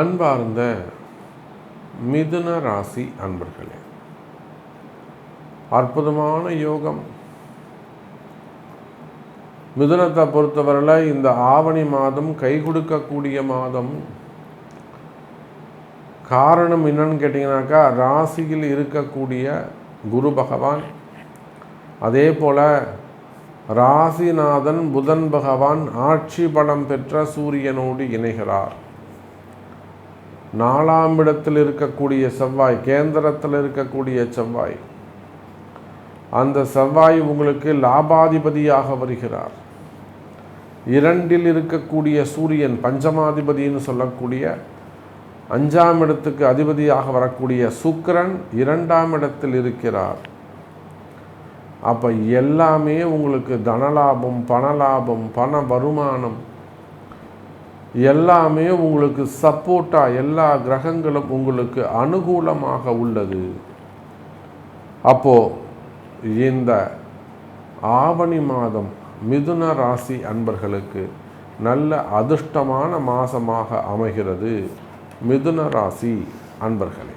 அன்பார்ந்த மிதுன ராசி அன்பர்களே அற்புதமான யோகம். மிதுனத்தை பொறுத்தவரையில் இந்த ஆவணி மாதம் கை கொடுக்கக்கூடிய மாதம். காரணம் என்னன்னு கேட்டிங்கனாக்கா ராசியில் இருக்கக்கூடிய குரு பகவான். அதே போல் ராசிநாதன் புதன் பகவான் ஆட்சி பலம் பெற்ற சூரியனோடு இணைகிறார். நாலாம் இடத்தில் இருக்கக்கூடிய செவ்வாய் கேந்திரத்தில் இருக்கக்கூடிய செவ்வாய். அந்த செவ்வாய் உங்களுக்கு லாபாதிபதியாக வருகிறார். இரண்டில் இருக்கக்கூடிய சூரியன் பஞ்சமாதிபதினு சொல்லக்கூடிய அஞ்சாம் இடத்துக்கு அதிபதியாக வரக்கூடிய சுக்கரன் இரண்டாம் இடத்தில் இருக்கிறார். அப்போ எல்லாமே உங்களுக்கு தனலாபம் பணலாபம் பண வருமானம் எல்லாமே உங்களுக்கு சப்போர்ட்டாக எல்லா கிரகங்களும் உங்களுக்கு அனுகூலமாக உள்ளது. அப்போ இந்த ஆவணி மாதம் மிதுன ராசி அன்பர்களுக்கு நல்ல அதிர்ஷ்டமான மாதமாக அமைகிறது மிதுன ராசி அன்பர்களே.